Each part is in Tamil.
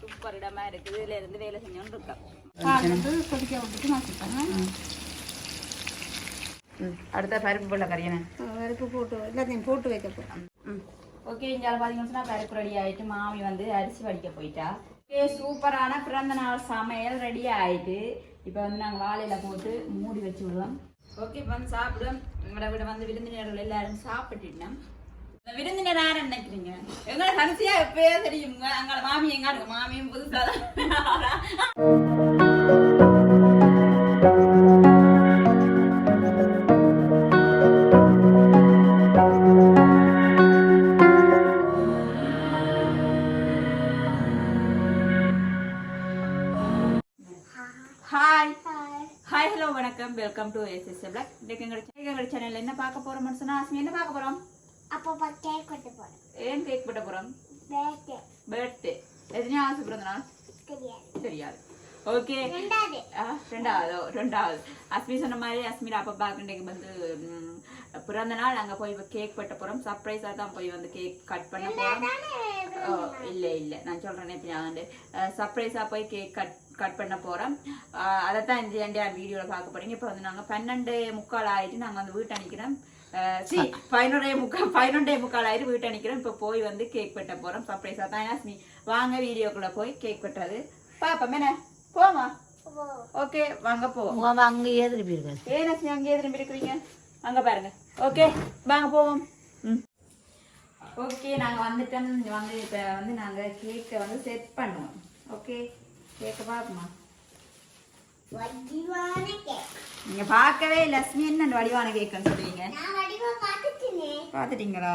சூப்பர் இடமா இருக்குது இதுல இருந்து வேலை செஞ்சோன்னு இருக்கோம் கொதிக்க விட்டுட்டு அடுத்த பருப்பு போல கறியன? பருப்பு போட்டு எல்லாத்தையும் போட்டு வைக்க போகிறேன் ஓகே இங்கே பார்த்தீங்கன்னு சொன்னா பருப்பு ரெடி ஆயிட்டு மாமி வந்து அரிசி வடிக்க போயிட்டா. ஓகே சூப்பரான பிறந்த நாள் சமையல் ரெடி ஆயிட்டு. இப்போ வந்து நாங்கள் வாழையில் போட்டு மூடி வச்சு விடுவோம் ஓகே இப்போ வந்து சாப்பிடுவோம் எங்களோட விட வந்து விருந்தினர்கள் எல்லாரும் சாப்பிட்டுட்டோம் இந்த விருந்தினர் யார் நினைக்கிறீங்க? எங்களை கடைசியா எப்பயே தெரியுங்க அங்கே மாமி எங்க இருக்கு மாமியும் புதுசாக எத்தனையும் ஆசை பிறந்த நாள் தெரியாது ஓகே ரெண்டாவது ரெண்டாவது அஸ்மி சொன்ன மாதிரி அஸ்மிரா அப்பா பார்க்கின்றக்கு வந்து பிறந்த நாள் அங்கே போய் கேக் வெட்ட போகிறோம் சர்ப்ரைஸாக தான் போய் வந்து கேக் கட் பண்ண போகிறோம் ஓ, இல்ல இல்ல நான் சொல்றேன் எப்படி நான் வந்து சர்ப்ரைஸா போய் கேக் கட் கட் பண்ண போறோம் அதை தான் இந்த வீடியோல பார்க்க போறீங்க இப்போ வந்து நாங்க பன்னெண்டு முக்கால் ஆயிட்டு நாங்க வந்து வீட்டு அணிக்கிறோம் சி பதினொன்றே முக்கால் பதினொன்றே முக்கால் ஆயிட்டு வீட்டு அணிக்கிறோம் இப்போ போய் வந்து கேக் வெட்ட போறோம் சர்ப்ரைஸா தான் யாஸ்மி வாங்க வீடியோக்குள்ள போய் கேக் வெட்டுறது. பாப்போம் என்ன? போமா ஓகே வாங்க போவோம். அங்கேயே திருப்பி இருக்காது ஏன் லட்சுமி அங்கேயே திரும்பி இருக்கிறீங்க அங்க பாருங்க. ஓகே வாங்க போவோம். ம். ஓகே நாங்க வந்துட்டோம். வந்து இப்ப வந்து நாங்க கேக்கை வந்து செட் பண்ணுவோம். ஓகே கேக்க பாப்போமா வடிவான கேக் நீங்க பார்க்கவே லட்சுமி என்ன வடிவான கேக்குன்னு சொல்றீங்க? நான் வடிவா பார்த்துட்டேனே. பார்த்துட்டீங்களா?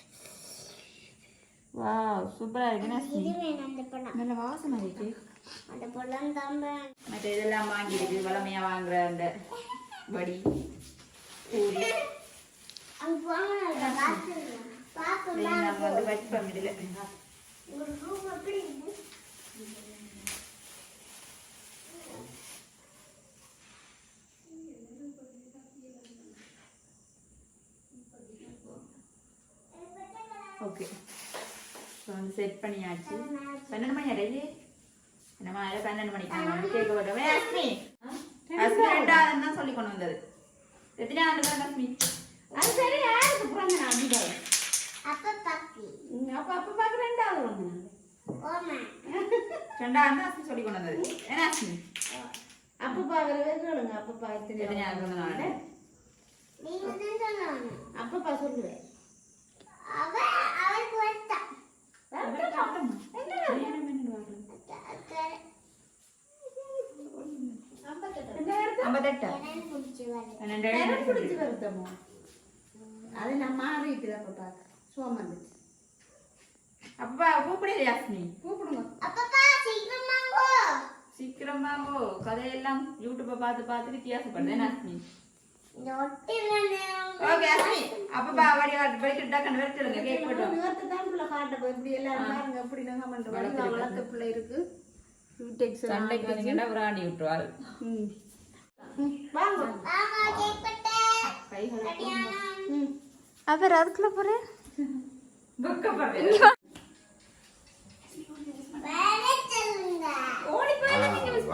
வாவ் சூப்பரா இருக்கு நஸ்மி நல்ல வாசனை இருக்கு அந்த பழம் தான் மற்ற இதெல்லாம் வாங்கியிருக்கு வளமையா வாங்குற அந்த வடி பூரி அங்க போங்க பார்த்து பார்த்து இதெல்லாம் நாங்க வந்து வச்சுப்போம் இதுல ஒரு ரூம் எப்படி இருக்கு ஓகே ஸோ வந்து செட் பண்ணியாச்சு. பன்னெண்டு மணி அடையுது என்னம்மா அதில் பன்னெண்டு மணிக்கு வந்து கேட்க போட்டோம். அஸ்மி அஸ்மி ரெண்டாவது தான் சொல்லி கொண்டு வந்தது. எத்தனை ஆண்டு தான் அஸ்மி அது சரி யாருக்கு பிறந்த நாள்? தீபாவளி அப்ப பாக்கி அப்ப அப்ப பாக்க ரெண்டாவது ஓமா. ரெண்டாவது தான் அஸ்மி சொல்லி கொண்டு வந்தது. என்ன அஸ்மி அப்ப பாக்குறவே கேளுங்க அப்ப பாத்து எத்தனை ஆண்டு தான் சொல்லணும். அப்பப்பா சொல்லுவேன் அவ அவளுக்கு வட்டா ஐம்பத்தெட்டு பன்னெண்டு பிடிச்சி வருத்தமோ அது நான் மாறிட்டு அப்ப பாக்க சோமந்து அப்பா கூப்பிடுது அஸ்மி கூப்பிடுங்க அப்பப்பா சீக்கிரம் வாங்கோ சீக்கிரம் வாங்கோ கதையெல்லாம் யூடியூப்பை பார்த்து பார்த்து வித்தியாசப்படுது என்ன ஓகே அஸ்மி அப்பா வடி படிக்கிட்டா கண்டு வச்சுடுங்க கேக் போட்டோம் தான் பிள்ளை காட்ட இப்படி எல்லாரும் பாருங்க எப்படி நாங்க பண்ற வளர்க்க வளர்க்க பிள்ளை இருக்கு டெக்ஸ் சண்டைக்கு வந்தீங்கன்னா விட்டுருவாள் வாங்க கேக் கைகள் அவர் அதுக்குள்ள போறேன் ஓடி போய் மிஸ்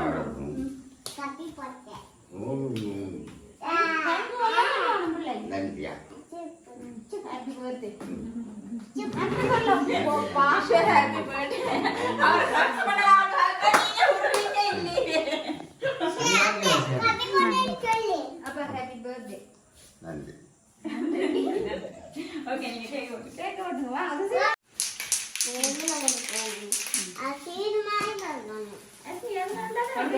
கட்டி போட்டேன் நன்றியா ஹாப்பி பர்த்டே ஹாப்பி பர்த்டே அவர் கட் பண்ணலாம் நீங்க விடுறீங்க இல்லையே ஹாப்பி பர்த்டே சொல்லு அப்ப ஹாப்பி பர்த்டே நன்றி ஓகே நீங்க கேக் ஓட்டு கேட்க விட்டுங்க வா அது சரி. அது எதுல இருந்தாலும் கொண்டு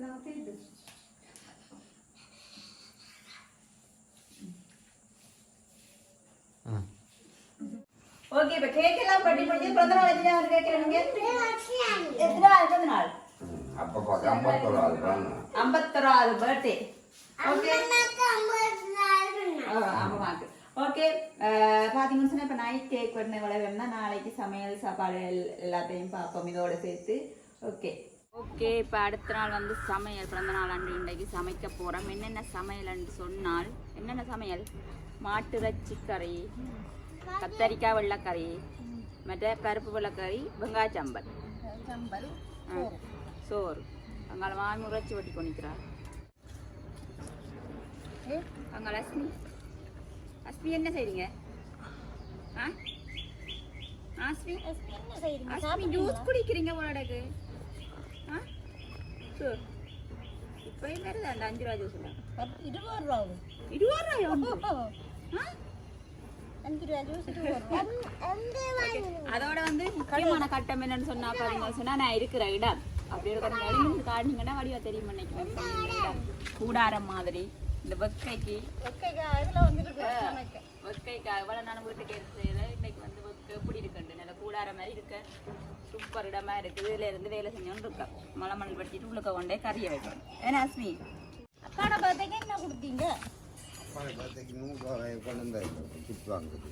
நாங்க தீட்டு. ஓகே இப்ப கேக் எல்லாம் பட்டி முடிஞ்சு பிறந்த நாள் எத்தனை நாள் கேட்கறீங்க எத்தனை நாள் பிறந்த நாள் அப்ப பார்க்க ஐம்பத்தோரு ஆள் தான் ஐம்பத்தொராவது பர்த்டே ஓகே ஆமாக்கு ஓகே பார்த்தீங்கன்னு சொன்னா இப்போ நைட் கேக் பண்ண வளர்வேன்னா நாளைக்கு சமையல் சாப்பாடு எல்- எல்லாத்தையும் பார்ப்போம் இதோட சேர்த்து ஓகே ஓகே இப்போ அடுத்த நாள் வந்து சமையல் பிறந்த நாள் அன்று இன்றைக்கு சமைக்க போகிறோம் என்னென்ன சமையல் என்று சொன்னால் என்னென்ன சமையல் மாட்டு இறைச்சி கறி கத்தரிக்காய் வெள்ளைக்கறி மற்ற பருப்பு வெள்ளைக்கறி வெங்காய சம்பல் ஆ, சோறு அங்கால மாமி உரைச்சி வட்டி கொண்டிக்கிறா அங்கால அஸ்மி அஸ்மி என்ன செய்றீங்க? ஆ? அஸ்மி அஸ்மி ஜூஸ் குடிக்கிறீங்க போலடக்கு ஆ? சரி இப்போ வருது அந்த அஞ்சு ரூபா ஜூஸ் இருபது ரூபா இருபது ரூபாயா? ஆ? அதோட வந்து முக்கியமான கட்டம் என்னன்னு சொன்னா பாருங்க சொன்னா நான் இருக்கிற இடம். அப்படி இருக்கிற இடம் காட்டினீங்கன்னா வடிவா தெரியும் நினைக்கிறேன் கூடாரம் மாதிரி. இந்த வெக்கைக்கு. இதுல வந்துருக்கு வெக்கைக்கு அவ்வளவு நான் வீட்டுக்கு எடுத்து செய்யல இன்னைக்கு வந்து வெக்கை எப்படி இருக்குண்டு நல்ல கூடார மாதிரி இருக்க. சூப்பர் இடமா இருக்கு. இதுல இருந்து வேலை செஞ்சோன்னு இருக்கா. மலை மணல் வெட்டிட்டு உள்ளுக்க கொண்டே கறியை வைக்கணும். ஏன்னா அஸ்மி அக்காட பார்த்தாங்க என்ன கொடுத்தீங்க? பார்த்துக்கு நூறு கொண்டு வந்து கிஃப்ட் வாங்குது.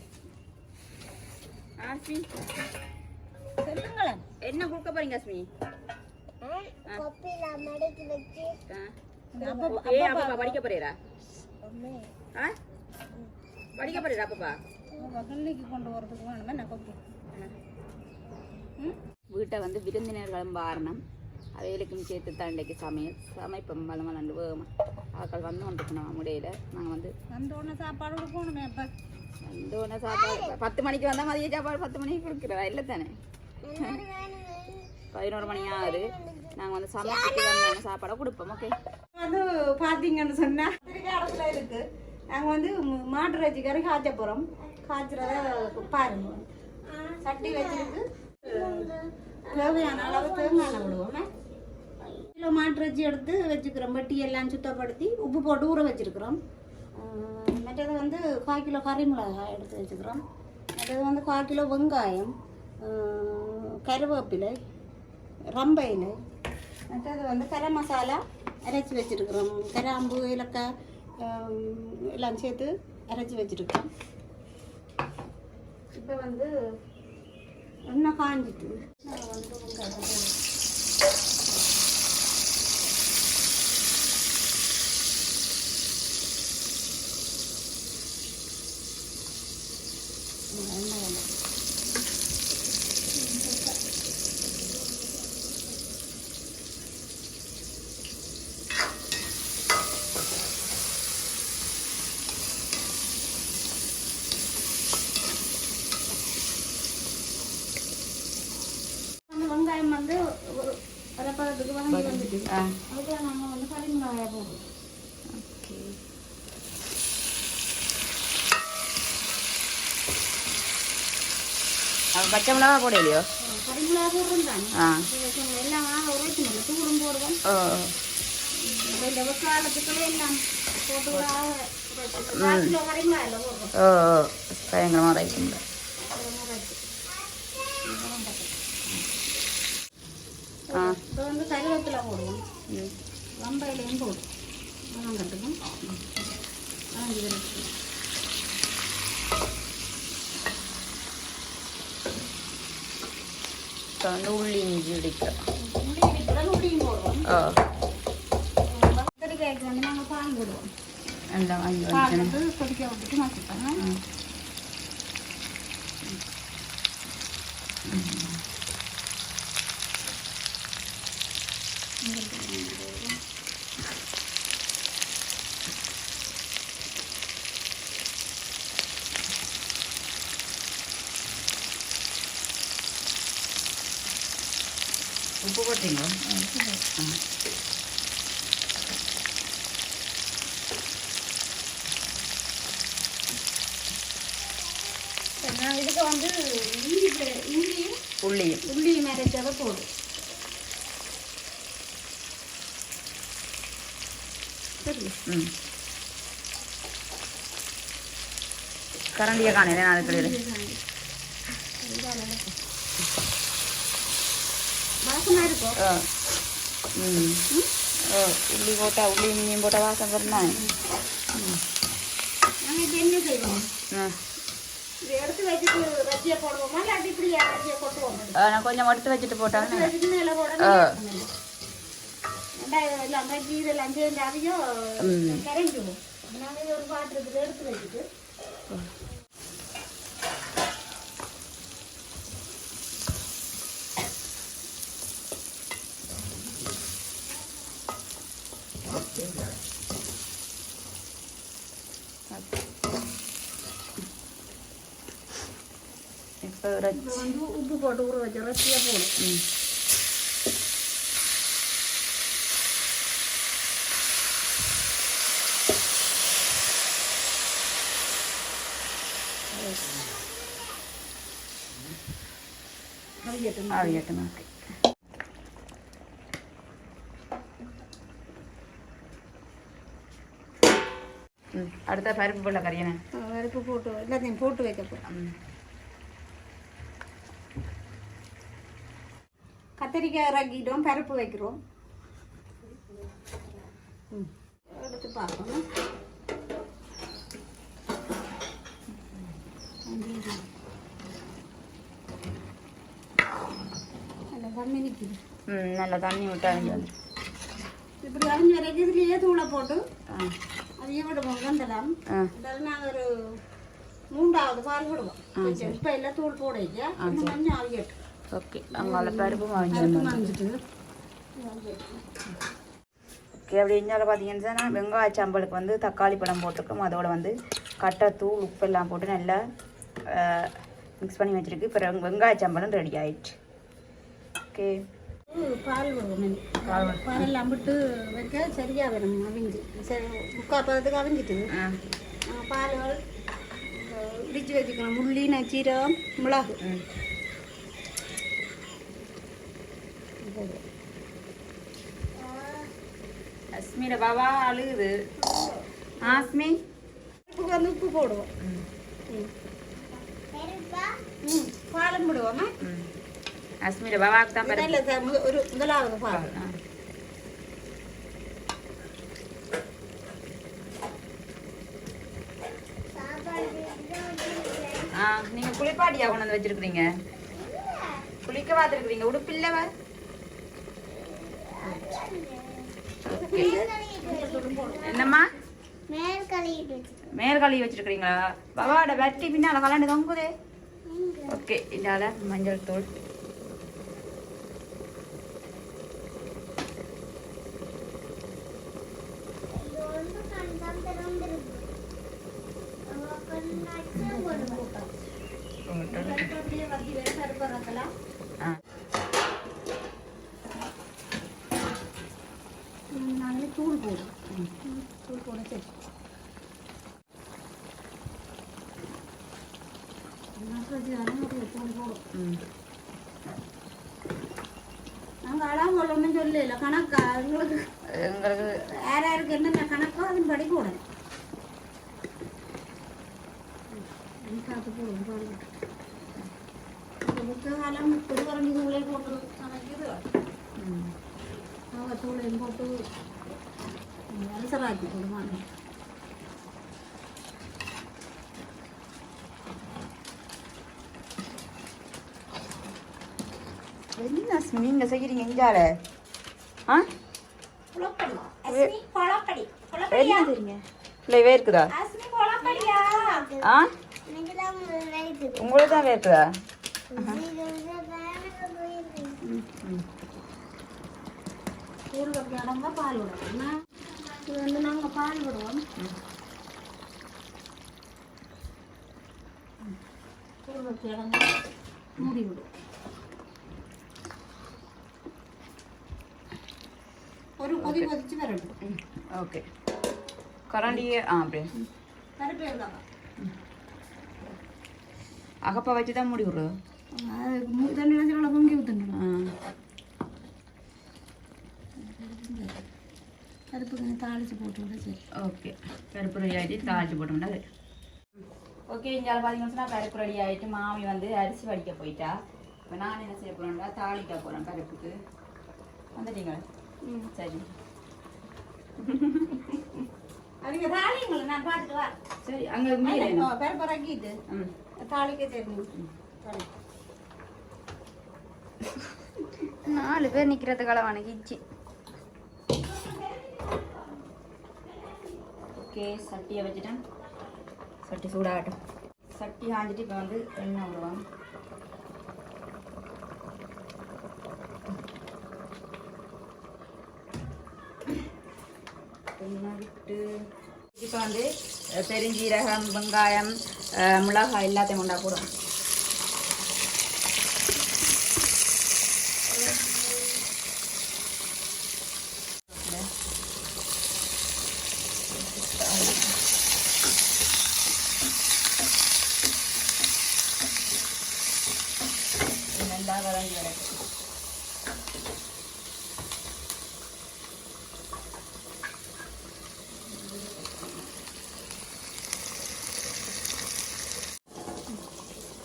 அஸ்மி சொல்லுங்களேன். என்ன கொடுக்க போறீங்க அஸ்மி ஆ? ஏ படிக்க போறீரா ஆ? படிக்க போறீரா அப்பப்பா. வகல்லைக்கு கொண்டு வரதுக்கு வேணுமே நான் கொப்பி வீட்டை வந்து விருந்தினர்களும் வாரணம் அவைகளுக்கும் சேர்த்து தான் இன்றைக்கு சமையல். சமைப்போம் மலம் ரெண்டு வேகமா ஆக்கள் வந்து கொண்டிருக்கணும் முடியல நாங்கள் வந்து அந்த ஒன்று சாப்பாடு கொடுக்கணுமே அப்போ. வந்து ஒன்று சாப்பாடு பத்து மணிக்கு வந்தால் மதிய சாப்பாடு பத்து மணிக்கு கொடுக்குறதா இல்லை தானே? பதினோரு மணி ஆகுது. நாங்கள் வந்து சமைச்சு வந்தாங்க சாப்பாடை கொடுப்போம். ஓகே வந்து பார்த்தீங்கன்னு சொன்னா திருக்காடத்துல இருக்கு. நாங்க வந்து மாட்டு ரஜி கறி காய்ச்ச போறோம். காய்ச்சறத பாருங்க. சட்டி வச்சிருக்கு. தேவையான அளவு தேங்காய் விடுவோம். கிலோ மாட்டு ரஜி எடுத்து வச்சுக்கிறோம். வெட்டி எல்லாம் சுத்தப்படுத்தி உப்பு போட்டு ஊற வச்சிருக்கிறோம். மற்றது வந்து கால் கிலோ கறி மிளகாய் எடுத்து வச்சுக்கிறோம். மற்றது வந்து கால் கிலோ வெங்காயம். கருவேப்பிலை. ரம்பை மற்றது வந்து கரம் மசாலா அரைச்சி வச்சுருக்குறோம். கிராம்பு ஏலக்காய் எல்லாம் சேர்த்து அரைச்சி வச்சுருக்கோம். இப்போ வந்து எண்ணெய் காஞ்சிட்டு. வந்து எண்ணெய் வேண்டாம். அவன் பச்சை மிளகா போடலையோ கறிமிளகா போடுறோம் தானே ஆ எல்லாம் உரைச்சு இல்லை தூளும் போடுவோம் ஓ இந்த வெக்காலத்துக்குள்ள எல்லாம் போட்டு கால் கிலோ கறிமிளகா இல்லை போடுறோம் ஓ ஓ பயங்கரமாக ரைட்டுங்க ஆ இப்போ வந்து கருவேப்பிலை போடுவோம் ம் வம்பையிலையும் போடும் வணங்கட்டுக்கும் வணங்கி விரட்டு இப்போ வந்து உள்ளி இஞ்சி இடிக்கிறோம் முடி இடிப்புடன் முடியும் போடுவோம் ஓ கறிக்காய்க்கு வந்து நாங்கள் பால் போடுவோம் எல்லாம் வாங்கி பால் வைக்கணும் போட்டு கொதிக்க விட்டுட்டு மசிப்பாங்க உப்பு போட்டீங்களா நான் இதுக்கு வந்து இஞ்சி பே- இஞ்சியும் உள்ளியும் உள்ளியும் அரைச்சதை போடும் சரி ம் கரண்டியை காணல நான் அதுக்கு வாசமாக இருக்கும் ஓ ம் கொஞ்சம் எடுத்து வச்சுட்டு போட்டாங்க வச்சுட்டு மேலே போட ஆ. வெங்காயம் எல்லாம் ரஜ்ஜி இதெல்லாம் சேர்ந்து அதையும் ம். கரைஞ்சிடும் நாங்கள் இதை ஒரு பாத்திரத்தில் எடுத்து வச்சுட்டு இப்போ இப்போ வந்து உப்பு போட்டு ஊற வச்ச ரஜ்ஜியாக போடும் ம் கரையட்டும் ஆவியட்டும் ஓகே ம் அடுத்த பருப்பு போல கறியண்ணே பருப்பு போட்டு எல்லாத்தையும் போட்டு வைக்க போகிறோம் ம் கத்திரிக்காய் இறக்கிட்டோம் பருப்பு வைக்கிறோம். எடுத்து பார்க்கணும் நல்லா தண்ணி விட்டு அழிஞ்சு வந்து இப்படி அழிஞ்ச வரைக்கும் இதுலேயே தூளை போட்டு அதையே விடுவோம் அதாவது நாங்கள் ஒரு மூன்றாவது பால் விடுவோம். இப்போ எல்லாம் தூள் போட கொஞ்சம் அவியட்டும் ஓகே பருப்பு மறைஞ்சிட்டு ஓகே அப்படி இஞ்சால பார்த்தீங்கன்னா வெங்காய சாம்பலுக்கு வந்து தக்காளி பழம் போட்டிருக்கோம் அதோட வந்து கட்டைத்தூள் உப்பெல்லாம் போட்டு நல்லா மிக்ஸ் பண்ணி வச்சிருக்கு இப்போ வெங்க- வெங்காய சாம்பலும் ரெடி ஆயிடுச்சு ஓகே பால் பால் எல்லாம் விட்டு வைக்க சரியா வரும் அவிஞ்சு சரி முக்கால் பதத்துக்கு அவிஞ்சிட்டு ஆ பால்கள் இடிச்சு வச்சுக்கணும் முள்ளி நச்சீரகம் மிளகு ம் அஸ்மிர பாபா அழுகுது. ஆஸ்மி? உப்பு வந்து உப்பு போடுவோம் ம் போடுவோமா பாலும் ம் அஸ்மிர பாபாவுக்கு தான் இல்லை ஒரு முதலாவது பாலம் ஆ. ஆ நீங்க குளிப்பாட்டியா கொண்டு வந்து வச்சிருக்கீங்க குளிக்க பார்த்துருக்குறீங்க உடுப்பில்லவா? என்னம்மா? மேல் கழுவி வச்சிருக்கிறீங்களா பவாட வட்டி பின்னால கலண்டு தொங்குதே. ஓகே இதால மஞ்சள் தூள். போட்டு அப்படியே வத்தி வேற பருப்பு இறக்கலாம் ஆ நாங்களே தூள் போடுவோம் ம், தூள் போட சரி மாட்டுறது அனுமதி போட்டு போடும் ம் நாங்கள் அளவு ஒன்றும் சொல்லல கணக்கா எங்களுக்கு எங்களுக்கு யார் யாருக்கு என்னென்ன கணக்கோ அதன் படி போடணும் பார்த்து போடுவோம் பாருங்க இந்த புத்த காலம் திருவரங்கி தூளை போட்டு சமைக்குது ம் அவங்க தூளையும் போட்டு அலசராக்கி போடுவாங்க என்ன அஸ்மி நீங்க செய்கிறீங்க இங்கால ஆ? என்ன தெரியுங்க? இல்லைவே இருக்குதா? ஆ? உங்களுக்கு தான் இருக்குதா கூழ் வைக்க இடங்க பால் விடுவோம். என்ன? இது வந்து நாங்கள் பால் விடுவோம். கூழ் வைக்க இடங்க மூடி விடுவோம் ஒரு கொதி கொதிச்சு வரட்டும் ஓகே கரண்டியே ஆ அப்படியே. அகப்பா வச்சு தான் மூடி விடுறது. தண்ணி வச்சு பொங்கி ஊற்றணும் ஆ. பருப்பு கொஞ்சம் தாளிச்சு போட்டு சரி. ஓகே பருப்பு ரெடி ஆகிட்டு தாளிச்சு போட்டோம்னா ஓகே இங்கே பார்த்தீங்கன்னா பருப்பு ரெடி ஆகிட்டு மாமி வந்து அரிசி வடிக்க போயிட்டா. இப்போ நான் என்ன செய்ய போகிறேன்டா தாளிக்க போகிறேன் பருப்புக்கு வந்துட்டீங்களா? சரி. அவங்க தாளிங்கள நான் பார்த்துட்டு வா. சரி அங்கே மீன் பருப்பு இறக்கிட்டு ம். தாளிக்க தெரியும். சரி. நாலு பேர் நிற்கிறதுக்கால வணங்கிச்சு ஓகே சட்டியை வச்சுட்டேன். சட்டி சூடாகட்டும். சட்டி காஞ்சிட்டு இப்போ வந்து எண்ணெய் விடுவாங்க இப்போ வந்து பெருஞ்சீரகம் வெங்காயம் மிளகாய் எல்லாத்தையும் கொண்டா போடுவோம் நல்லா வதங்கி கிடக்கு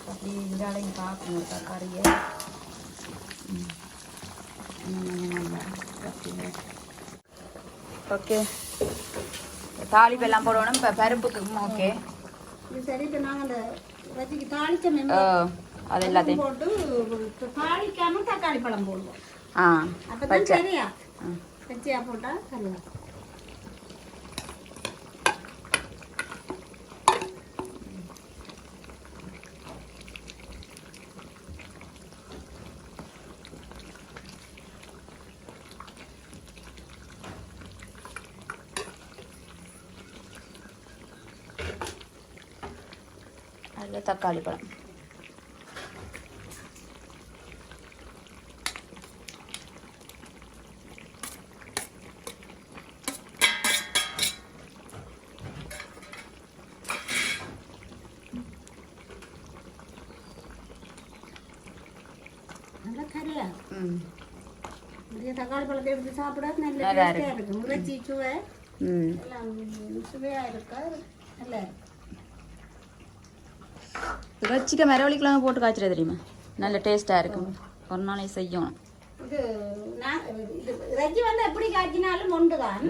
அப்படி இருந்தாலும் பார்க்கணும் தக்காளியை ஓகே தாளிப்பு எல்லாம் போடணும். இப்போ பருப்புக்கு ஓகே சரி இப்போ நாங்கள் அந்த தாளிச்ச மெம்பர் அது எல்லாத்தையும். போட்டு இப்ப தாளிக்காம தக்காளி பழம் போடுவோம். ஆ பச்சை. சரியா. பச்சையா போட்டா சரியா. அதில் தக்காளி பழம் நல்லா கரையா ம் நிறைய தக்காளி பழத்தை எடுத்து சாப்பிட நல்ல நல்லா டேஸ்டாக இருக்கும் இறைச்சி சுவை ம் எல்லாம் சுவையா இருக்கா நல்லா இருக்கும் இறைச்சிக்க மரவள்ளிக்கிழமை போட்டு காய்ச்சிட தெரியுமா? நல்ல டேஸ்ட்டாக இருக்கும். ஒரு நாளைக்கு செய்யணும். இது நான் இது இறைச்சி வந்து எப்படி காய்ச்சினாலும் ஒன்று தான்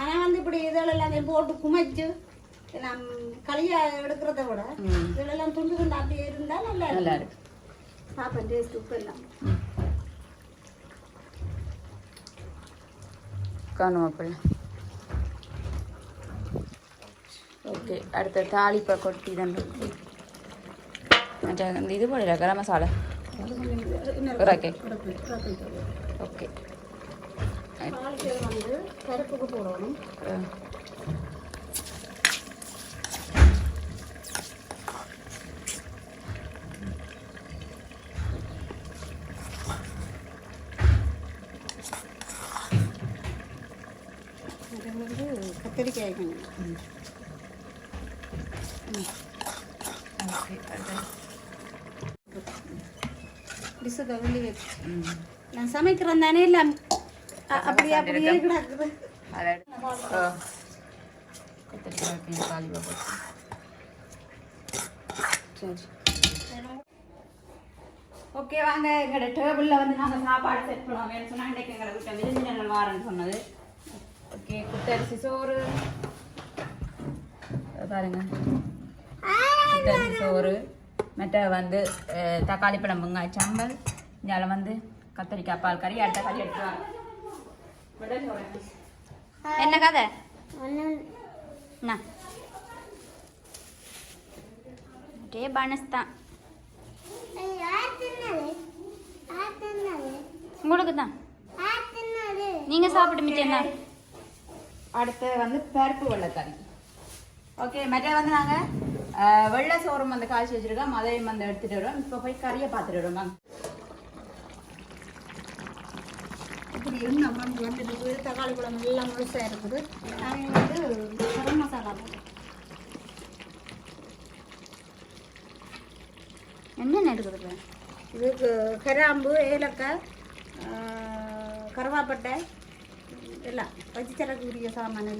ஆனால் வந்து இப்படி இதெல்லாம் எல்லாத்தையும் போட்டு குமைச்சு நம் களியா எடுக்கிறத விட இதெல்லாம் துண்டு துண்டு அப்படியே இருந்தால் நல்லா நல்லா இருக்கும். இருக்கு சாப்பிட டேஸ்ட் உப்பு எல்லாம். காணும் அப்படி ஓகே அடுத்த தாளிப்பை கொட்டி தான் மற்ற இந்த இது போடல கரம் மசாலா ஓகே ஓகே தாளிக்கிறது வந்து பருப்புக்கு போடணும் இது வந்து கத்திரிக்காய் கொஞ்சம். ஓகே அடுத்து டிஷ்ஷுக்கு வெளியே வச்சு நான் சமைக்கிறேன் தானே இல்லை. அப்படியே அப்படியே கிடக்குது. ஓகே வாங்க. எங்களோட டேபிளில் வந்து நாங்கள் சாப்பாடு செட் பண்ணுவோம் சொன்னால் இன்றைக்கு எங்களை வீட்டை விருந்தினர்கள் வாரன்னு சொன்னது. ஓகே குத்தரிசி சோறு. பாருங்க. குத்தரிசி சோறு. மற்ற வந்து தக்காளி பழம் வெங்காய சம்பல். இதால வந்து கத்திரிக்காய் பால் கறி அடுத்த கறி எடுத்துவாங்க என்ன கதை? என்ன? டே பனஸ் தான். உங்களுக்கு தான் நீங்க சாப்பிட்டு மிச்சம் தான் அடுத்து வந்து பருப்பு வெள்ளைக்கறி. ஓகே மற்ற வந்து நாங்க அஹ், வெள்ளை சோறும் வந்து காய்ச்சி வச்சிருக்கோம். அதையும் வந்து எடுத்துட்டு வரோம் இப்போ போய் கறியை பார்த்துட்டு வரோம் வாங்க இப்படி இருந்து நம்ம வந்துட்டு தக்காளி பழம் எல்லாம் முழுசாக இருக்குது. நாங்கள் வந்து கரம் மசாலா போடுறோம் என்னென்ன இருக்குது இதுக்கு கிராம்பு ஏலக்காய் கருவாப்பட்டை எல்லாம். வச்சு தரக்கூடிய சாமான்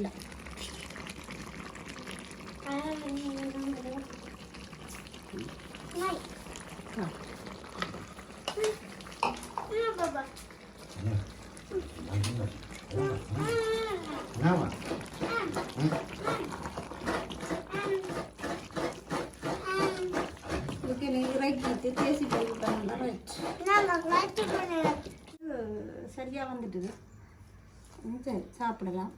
எல்லாம் என்னம்மா இதுக்கு நீ இறக்கிட்டு தேசி போட்டு ரைட் சரியாக வந்துட்டுது. ம், சரி சாப்பிடலாம்.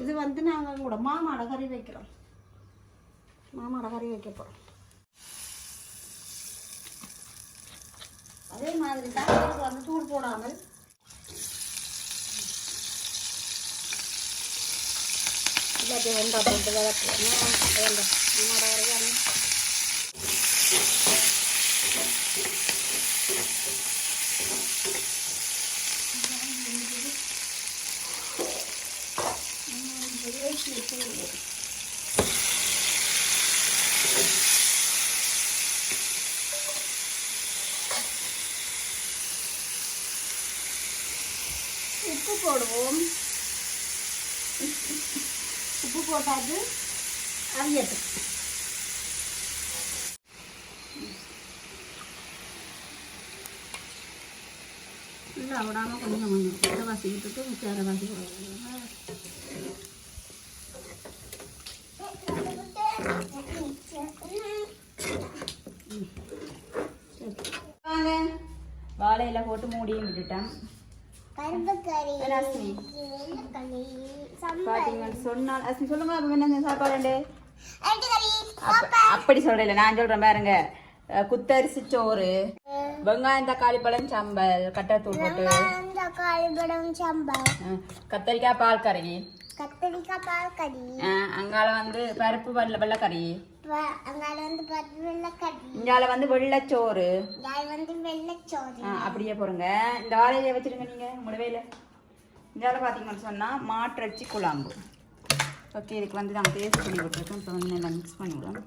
இது வந்து நாங்கள் கூட மாமாட கறி வைக்கிறோம். மாமாட கறி வைக்க போகிறோம் அதே மாதிரி தான் வந்து தூள் போடாமல் எல்லாத்தையும் வெண்டா போட்டு வதக்குவோம் வெண்டா மாமாட கறி உப்பு போடுவோம் உப்பு போட்டாது அவியட்டும் இல்லை விடாமல் கொஞ்சம் கொஞ்சம் மிச்சம் அரைவாசி போடுவோம் வாங்க வாழையில போட்டு மூடியும் விட்டுட்டேன். பாத்தீங்கன்னு சொன்னால் அஸ்மி சொல்லுங்க அப்ப என்ன சாப்பாடு அப்ப- அப்படி சொல்றேன் நான் சொல்றேன் பாருங்க. குத்தரிசி சோறு வெங்காயம் தக்காளி பழம் சம்பல் கட்டத்தூள் போட்டு. கத்தரிக்காய் பால் கறி. கத்திரிக்காய் பால் கறி அங்கால வந்து பருப்பு வெள்ளை வெள்ளைக்கறி. அங்கால வந்து பத்து வெள்ளைக்கறி. இங்கால வந்து வெள்ளைச்சோறு. யார் வந்து வெள்ளைச்சோறு. அஹ் அப்படியே போடுங்க. இந்த வாழையில வச்சிருங்க நீங்க வேலை இங்கால பாத்தீங்கன்னு சொன்னா மாட்டிறச்சி குழம்பு. ஓகே இதுக்கு வந்து நாங்கள் பேஸ்ட் பண்ணி விட்டுருக்கோம் இப்போ வந்து நல்லா மிக்ஸ் பண்ணி விடுவோம்.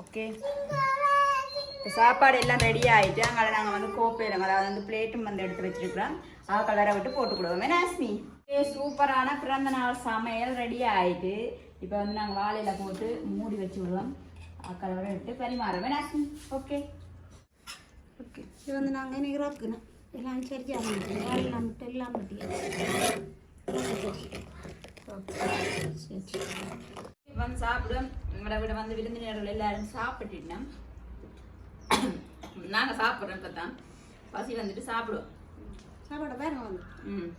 ஓகே. சாப்பாடு எல்லாம் ரெடி ஆயிட்டு அங்கே நாங்கள் வந்து கோப்பையில் அதாவது வந்து பிளேட்டும் வந்து எடுத்து வச்சிருக்கிறோம். ஆ கலரை விட்டு போட்டு கொடுவோம் நாஸ்மி சூப்பரான பிறந்த நாள் சமையல் ரெடி ஆயிட்டு இப்போ வந்து நாங்கள் வாழையில போட்டு மூடி வச்சு விடுவோம் கலரை விட்டு பரிமாறுவோம் நாஸ்மி ஓகே ஓகே இது வந்து நாங்கள் இன்னைக்கு இறக்கணும் எல்லாம் சரியாக எல்லாம் எல்லாம் இப்போ வந்து சாப்பிடுவோம் எங்களோட விட வந்து விருந்தினர்கள் எல்லாரும் சாப்பிட்டுட்டோம் நாங்கள் சாப்பிட்றோம் இப்போ தான் பசி வந்துட்டு சாப்பிடுவோம். சாப்பாடு பாருங்க வந்து ம்.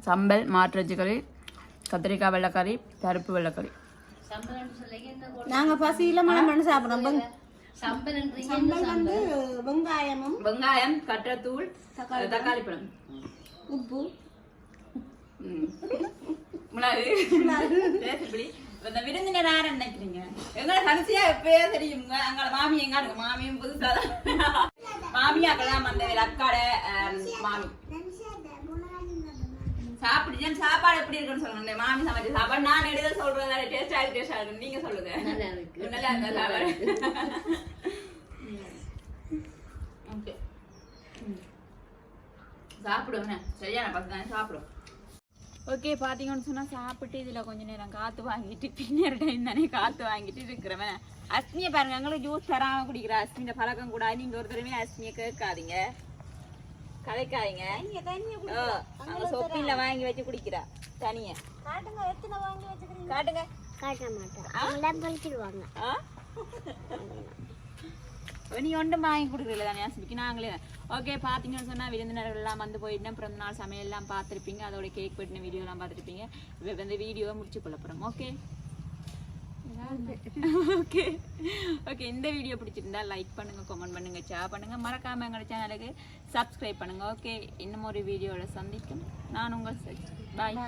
சம்பல் மாட்டுறச்சி கறி கத்திரிக்காய் வெள்ளைக்கறி பருப்பு வெள்ளைக்கறி. நாங்கள் பசியில் மனம் பண்ணி சாப்பிட்றோம். சம்பல் வந்து வெங்காயமும் வெங்காயம் கட்டத்தூள் தக்காளி பழம். உப்பு. ம். மிளகு இந்த விருந்தினர் யார் நினைக்கிறீங்க? எங்களை கடைசியா எப்பயோ தெரியுங்க எங்களை மாமி எங்க இருக்கு? மாமியும் புதுசா மாமியாக்கெல்லாம் வந்த அக்காட மாமி. சாப்பிட்டு சாப்பாடு எப்படி இருக்குன்னு சொல்லுங்க மாமி சமைச்ச சாப்பாடு. நான் எடுத்து சொல்றதா டேஸ்டா இருக்கு டேஸ்டா இருக்கு நீங்க சொல்லுங்க. நல்லா இருக்கா. சாப்பாடு? ஓகே. சாப்பிடுங்க. சரியான பசங்க தானே சாப்பிடும். ஓகே பார்த்தீங்கன்னு சொன்னால் சாப்பிட்டு இதில் கொஞ்ச நேரம் காற்று வாங்கிட்டு பின்னர் டைம் தானே காற்று வாங்கிட்டு இருக்கிறவன். அஸ்மியை பாருங்க எங்களுக்கு ஜூஸ் தராம குடிக்கிற அஸ்மியோட பழக்கம் கூட. நீங்கள் ஒரு தடவை அஸ்மியை கேட்காதீங்க. கதைக்காதீங்க ஓ, அங்க சொப்பில வாங்கி வச்சு குடிக்கிறா. தனியா. காட்டுங்க எத்தனை வாங்கி வச்சுக்கிறீங்க? காட்டுங்க. காட்ட மாட்டேன் அவங்க? நீ ஒன்றும் வாங்கி கொடுக்குறீங்களா தானே அஸ்மிக்கு நாங்களே ஓகே பார்த்தீங்கன்னு சொன்னால் விருந்தினர்கள்லாம் வந்து போயிட்டு பிறந்த நாள் சமையல் எல்லாம் பார்த்துருப்பீங்க அதோட கேக் வெட்டின வீடியோலாம் பார்த்துருப்பீங்க இப்போ வந்து வீடியோவை முடிச்சு கொள்ள போகிறோம் ஓகே ஓகே ஓகே இந்த வீடியோ பிடிச்சிருந்தா லைக் பண்ணுங்க கமெண்ட் பண்ணுங்க ஷேர் பண்ணுங்க மறக்காம எங்களோட சேனலுக்கு சப்ஸ்கிரைப் பண்ணுங்க ஓகே இன்னும் ஒரு வீடியோவில் சந்திக்கும் நான் உங்கள் பாய்